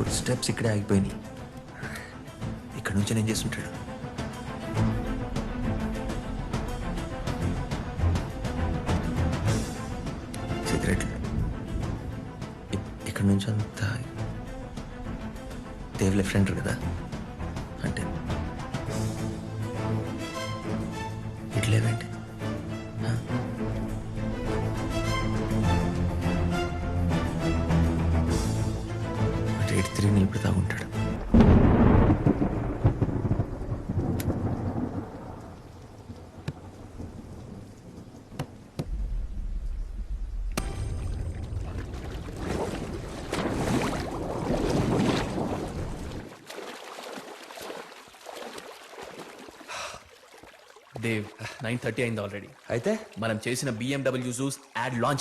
Food steps ఇక్కడే ఆగిపోయినాయి. ఇక్కడ నుంచి నేను చేస్తుంటాడు సిగరెట్లు. ఇక్కడ నుంచి అంతా దేవ్ లెఫ్ట్ హ్యాండర్ కదా? అంటే? ఇట్లేవేంటి? ఇటు తిరిగి నిలబడతా ఉంటాడు. దేవ్ నైన్ థర్టీ అయింది ఆల్రెడీ అయితే? మనం చేసిన బిఎండబ్ల్యూ జూస్ యాడ్ లాంచ్